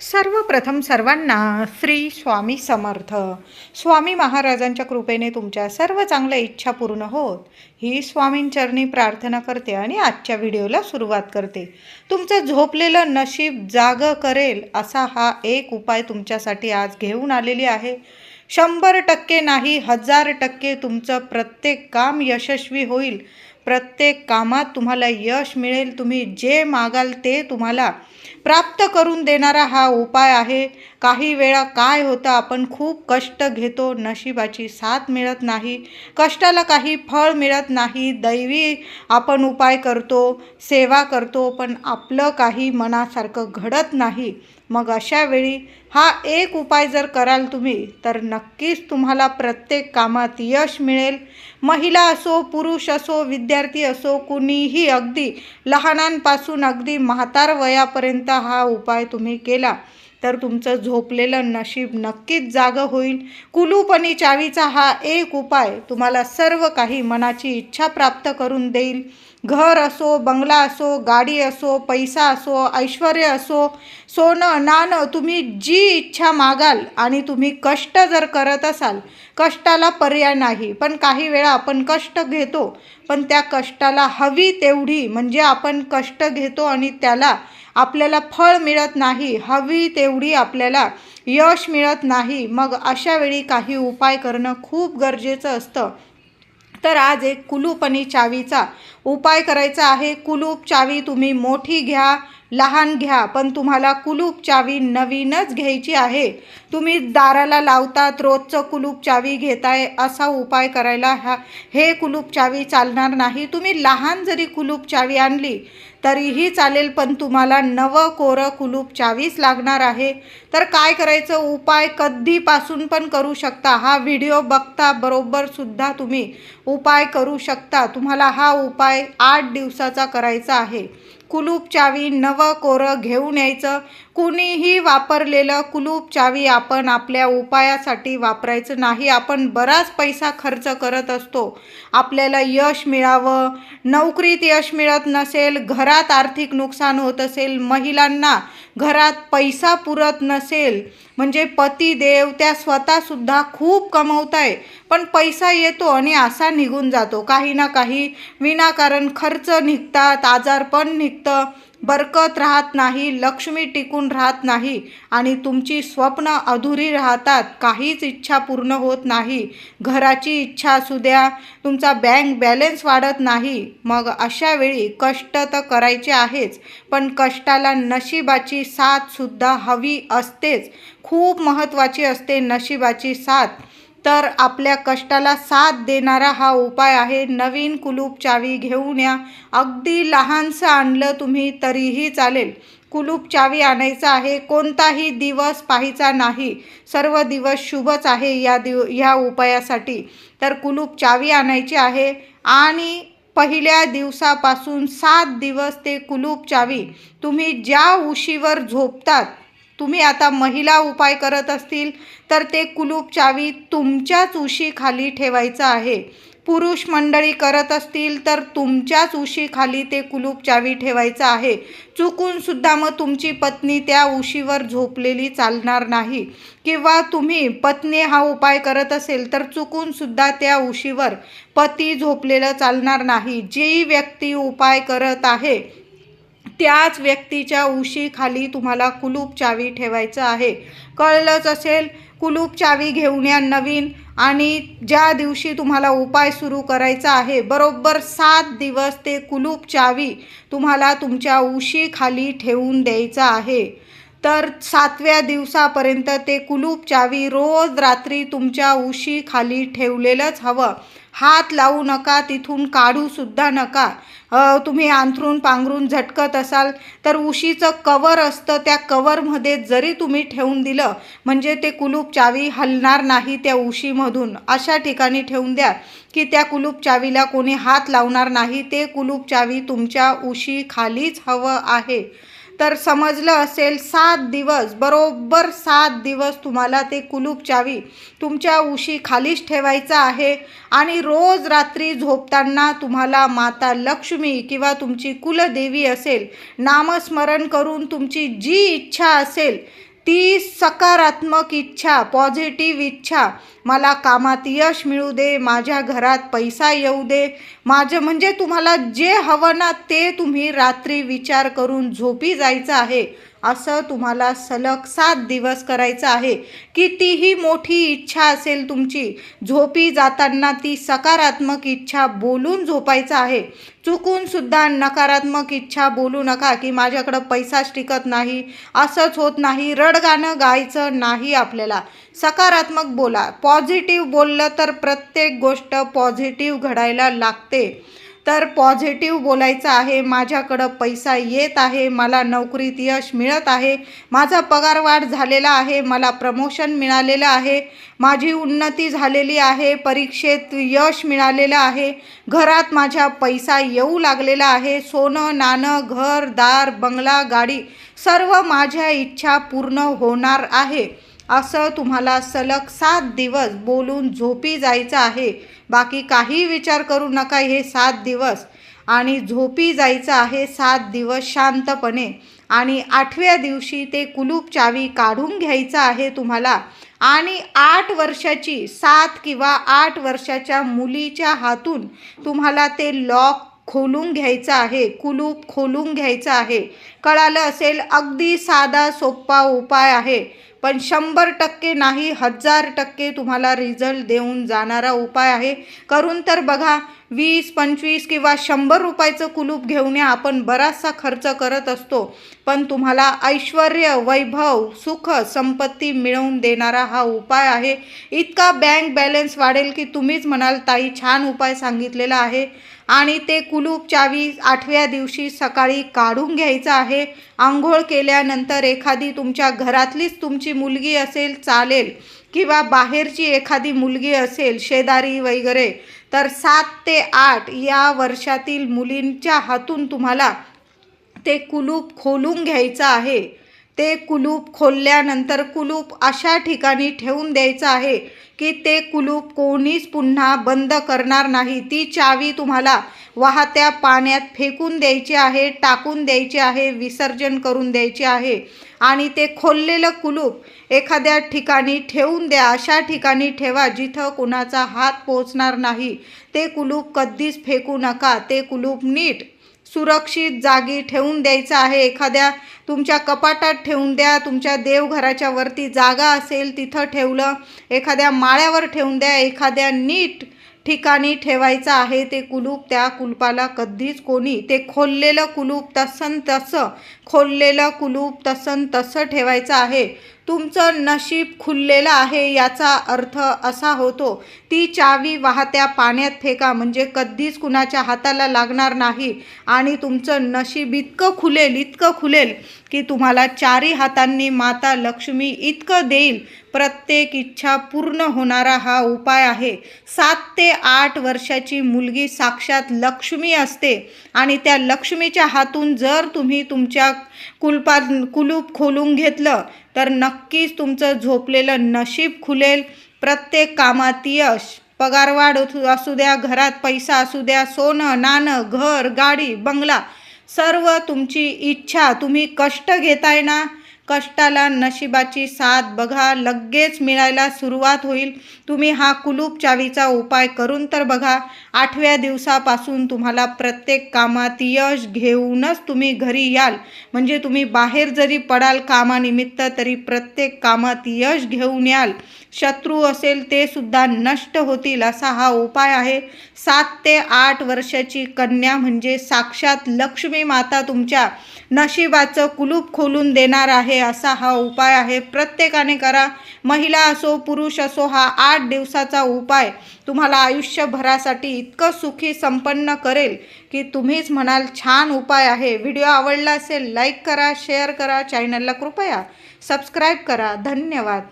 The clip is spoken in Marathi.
सर्वप्रथम सर्वांना श्री स्वामी समर्थ. स्वामी महाराजांच्या कृपेने तुमच्या सर्व चांगल्या इच्छा पूर्ण होत. ही स्वामींचरणी प्रार्थना करते आणि आजच्या व्हिडिओला सुरुवात करते. तुमचं झोपलेलं नशीब जाग करेल असा हा एक उपाय तुमच्यासाठी आज घेऊन आलेली आहे. शंभर टक्के नाही हजार टक्के तुमचं प्रत्येक काम यशस्वी होईल. प्रत्येक कामात तुम्हाला यश मिळेल. तुम्ही जे मागाल ते तुम्हाला प्राप्त करून देणारा हा उपाय आहे. काही वेळा काय होतं आपण खूप कष्ट घेतो नशिबाची साथ मिळत नाही कष्टाला काही फळ मिळत नाही दैवी आपण उपाय करतो सेवा करतो पण आपलं काही मनासारखं घडत नाही. मग अशा वेळी हा एक उपाय जर कराल तुम्ही तर नक्कीच तुम्हाला प्रत्येक कामात यश मिळेल. महिला असो पुरुष असो विद्यार्थी असो कुणीही अगदी लहानांपासून अगदी म्हातार वयापर्यंत हा उपाय तुम्ही केला तर तुमचं झोपलेलं नशीब नक्कीच जागं होईल. कुलूपणी चावीचा हा एक उपाय तुम्हाला सर्व काही मनाची इच्छा प्राप्त करून देईल. घर असो बंगला असो गाडी असो पैसा असो ऐश्वर असो सोनं नाणं तुम्ही जी इच्छा मागाल आणि तुम्ही कष्ट जर करत असाल कष्टाला पर्याय नाही. पण काही वेळा आपण कष्ट घेतो पण त्या कष्टाला हवी तेवढी म्हणजे आपण कष्ट घेतो आणि त्याला आपल्याला फळ मिळत नाही हवी तेवढी आपल्याला यश मिळत नाही. मग अशा वेळी काही उपाय करणं खूप गरजेचं असतं. तर आज एक कुलूप आणि चावीचा उपाय करायचा आहे. कुलूप चावी तुम्ही मोठी घ्या. लहान घ्या पण तुम्हाला कुलूप चावी नवीनच घ्यायची आहे. तुम्ही दाराला लावतात रोजचं कुलूप चावी घेताय असा उपाय करायला हा हे कुलूप चावी चालणार नाही. तुम्ही लहान जरी कुलूप चावी आणली तरीही चालेल पण तुम्हाला नवं कोरं कुलूप चावीच लागणार आहे. तर काय करायचं? उपाय कधीपासून पण करू शकता. हा व्हिडिओ बघता बरोबर सुद्धा तुम्ही उपाय करू शकता. तुम्हाला हा उपाय आठ दिवसाचा करायचा आहे. कुलूप चावी नवं कोरं घेऊन यायचं. कुणीही वापरलेलं कुलूप चावी आपण आपल्या उपायासाठी वापरायचं नाही. आपण बराच पैसा खर्च करत असतो. आपल्याला यश मिळावं. नोकरीत यश मिळत नसेल घरात आर्थिक नुकसान होत असेल महिलांना घरात पैसा पुरत नसेल म्हणजे पतिदेव त्या स्वतःसुद्धा खूप कमवत आहे पण पैसा येतो आणि असा निघून जातो. काही ना काही विनाकारण खर्च निघतात आजारपण निघतं. बरकत राहत नाही लक्ष्मी टिकून राहत नाही आणि तुमची स्वप्न अधुरी राहतात काहीच इच्छा पूर्ण होत नाही. घराची इच्छा असू द्या तुमचा बँक बॅलेन्स वाढत नाही. मग अशा वेळी कष्ट तर करायचे आहेच पण कष्टाला नशिबाची साथसुद्धा हवी असतेच. खूप महत्त्वाची असते नशिबाची साथ. तर आपल्या कष्टाला साथ देणारा हा उपाय आहे. नवीन कुलूप चावी घेऊन या. अगदी लहानसं आणलं तुम्ही तरीही चालेल. कुलूप चावी आणायचं आहे. कोणताही दिवस पाहायचा नाही. सर्व दिवस शुभच आहे या दिव ह्या उपायासाठी. तर कुलूप चावी आणायची आहे. आणि पहिल्या दिवसापासून सात दिवस ते कुलूप चावी तुम्ही ज्या उशीवर झोपतात तुम्ही आता महिला उपाय करत असतील तर ते कुलूप चावी तुमच्याच उशीखाली ठेवायचं आहे. पुरुष मंडळी करत असतील तर तुमच्याच उशीखाली ते कुलूप चावी ठेवायचं आहे. चुकूनसुद्धा मग तुमची पत्नी त्या उशीवर झोपलेली चालणार नाही. किंवा तुम्ही पत्नी हा उपाय करत असेल तर चुकूनसुद्धा त्या उशीवर पती झोपलेलं चालणार नाही. जी व्यक्ती उपाय करत आहे त्याच व्यक्तीच्या उशीखाली तुम्हाला कुलूप चावी ठेवायचं आहे. कळलंच असेल कुलूप चावी घेऊन या नवीन आणि ज्या दिवशी तुम्हाला उपाय सुरू करायचा आहे बरोबर सात दिवस ते कुलूप चावी तुम्हाला तुमच्या उशीखाली ठेवून द्यायचं आहे. तर सातव्या दिवसापर्यंत ते कुलूप चावी रोज रात्री तुमच्या उशीखाली ठेवलेलंच हवं. हात लावू नका तिथून काढूसुद्धा नका. तुम्ही अंथरून पांघरून झटकत असाल तर उशीचं कवर असतं. त्या कवरमध्ये जरी तुम्ही ठेवून दिलं म्हणजे ते कुलूप चावी हलणार नाही त्या उशीमधून. अशा ठिकाणी ठेवून द्या की त्या कुलूप चावीला कोणी हात लावणार नाही. ते कुलूप चावी तुमच्या उशी खालीच हवं आहे. तर समजलं असेल सात दिवस बरोबर सात दिवस तुम्हाला ते कुलूप चावी तुमच्या उशी खालीच ठेवायचं आहे आणि रोज रात्री झोपताना तुम्हाला माता लक्ष्मी किंवा तुमची कुलदेवी असेल नामस्मरण करून तुमची जी इच्छा असेल ती सकारात्मक इच्छा पॉझिटिव्ह इच्छा. मला कामात यश मिळू दे माझ्या घरात पैसा येऊ दे. माझं म्हणजे तुम्हाला जे हवं ना ते तुम्ही रात्री विचार करून झोपी जायचं आहे. असं तुम्हाला सलग सात दिवस करायचं आहे. कितीही मोठी इच्छा असेल तुमची झोपी जाताना ती सकारात्मक इच्छा बोलून झोपायचं आहे. चुकून सुद्धा नकारात्मक इच्छा बोलू नका की माझ्याकडं पैसाच टिकत नाही असंच होत नाही रडगाणं गायचं नाही आपल्याला. सकारात्मक बोला. पॉझिटिव्ह बोललं तर प्रत्येक गोष्ट पॉझिटिव्ह घडायला लागते. तर पॉझिटिव्ह बोलायचं आहे माझ्याकडं पैसा येत आहे मला नोकरीत यश मिळत आहे माझा पगार वाढ झालेला आहे मला प्रमोशन मिळालेलं आहे माझी उन्नती झालेली आहे परीक्षेत यश मिळालेलं आहे घरात माझ्या पैसा येऊ लागलेला आहे सोनं नाणं घर दार बंगला गाडी सर्व माझ्या इच्छा पूर्ण होणार आहे. असं तुम्हाला सलग सात दिवस बोलून झोपी जायचं आहे. बाकी काही विचार करू नका हे सात दिवस. आणि झोपी जायचं आहे सात दिवस शांतपणे. आणि आठव्या दिवशी ते कुलूप चावी काढून घ्यायचं आहे तुम्हाला. आणि आठ वर्षाची सात किंवा आठ वर्षाच्या मुलीच्या हातून तुम्हाला ते लॉक खोलून घ्यायचं आहे कुलूप खोलून घ्यायचं आहे. कळालं असेल अगदी साधा सोपा उपाय आहे. पण शंभर टक्के नाही हजार टक्के तुम्हाला रिझल्ट देऊन जाणारा उपाय आहे. करून तर बघा वीस पंचवीस किंवा शंभर रुपयाचं कुलूप घेऊन या आपण बराचसा खर्च करत असतो. पण तुम्हाला ऐश्वर वैभव सुख संपत्ती मिळवून देणारा हा उपाय आहे. इतका बँक बॅलन्स वाढेल की तुम्हीच म्हणाल ताई छान उपाय सांगितलेला आहे. आणि ते कुलूप चावी आठव्या दिवशी सकाळी काढून घ्यायचं आहे. आंघोळ केल्यानंतर एखादी तुमच्या घरातलीच तुमची मुलगी असेल चालेल. किंवा बाहेरची एखादी मुलगी असेल शेजारी वगैरे. तर सात ते आठ या वर्षातील मुलींच्या हातून तुम्हाला ते कुलूप खोलून घ्यायचं आहे. ते कुलूप खोलल्यानंतर कुलूप अशा ठिकाणी ठेवून द्यायचं आहे की ते कुलूप कोणीच पुन्हा बंद करणार नाही. ती चावी तुम्हाला वाहत्या पाण्यात फेकून द्यायची आहे टाकून द्यायची आहे विसर्जन करून द्यायचे आहे आणि ते खोललेलं कुलूप एखाद्या ठिकाणी ठेवून द्या अशा ठिकाणी ठेवा जिथं कुणाचा हात पोचणार नाही. ते कुलूप कधीच फेकू नका. ते कुलूप नीट सुरक्षित जागी ठेवून द्यायचं आहे. एखाद्या तुमच्या कपाटात ठेवून द्या. तुमच्या देवघराच्या वरती जागा असेल तिथं ठेवलं. एखाद्या माळ्यावर ठेवून द्या. एखाद्या नीट ठिकाणी ठेवायचं आहे ते कुलूप त्या कुलपाला कधीच कोणी ते खोललेलं कुलूप तसं तसं खोललेलं कुलूप तसं तसं ठेवायचं आहे. तुमचं नशीब खुललेलं आहे याचा अर्थ असा होतो ती चावी वाहत्या पाण्यात फेका म्हणजे कधीच कुणाच्या हाताला लागणार नाही. आणि तुमचं नशीब इतकं खुलेल इतकं खुलेल की तुम्हाला चारी हातांनी माता लक्ष्मी इतकं देईल प्रत्येक इच्छा पूर्ण होणारा हा उपाय आहे. सात ते आठ वर्षाची मुलगी साक्षात लक्ष्मी असते आणि त्या लक्ष्मीच्या हातून जर तुम्ही तुमच्या कुलपा कुलूप खोलून घेतलं तर नक्कीच तुमचं झोपलेलं नशीब खुलेल. प्रत्येक कामात यश पगारवाढ असू द्या घरात पैसा असू द्या सोनं नाणं घर गाडी बंगला सर्व तुमची इच्छा तुम्ही कष्ट घेताय ना? कष्टाला नशिबाची साथ बघा लगेच मिळायला सुरुवात होईल. तुम्ही हा कुलूप चावीचा उपाय करून तर बघा. आठव्या दिवसापासून तुम्हाला प्रत्येक कामात यश घेऊनच तुम्ही घरी याल. म्हणजे तुम्ही बाहेर जरी पडाल कामानिमित्त तरी प्रत्येक कामात यश घेऊन याल. शत्रू असेल ते सुद्धा नष्ट होतील असा हा उपाय आहे. सात ते आठ वर्षाची कन्या म्हणजे साक्षात लक्ष्मी माता तुमच्या. नशिबाचं कुलूप खोलून देणार आहे असा हा उपाय आहे. प्रत्येकाने करा. महिला असो पुरुष असो हा आठ दिवसाचा उपाय. तुम्हाला आयुष्यभरासाठी इतकं सुखी संपन्न करेल की तुम्हीच म्हणाल छान उपाय आहे. व्हिडिओ आवडला असेल लाईक करा शेअर करा चॅनलला कृपया सबस्क्राईब करा. धन्यवाद.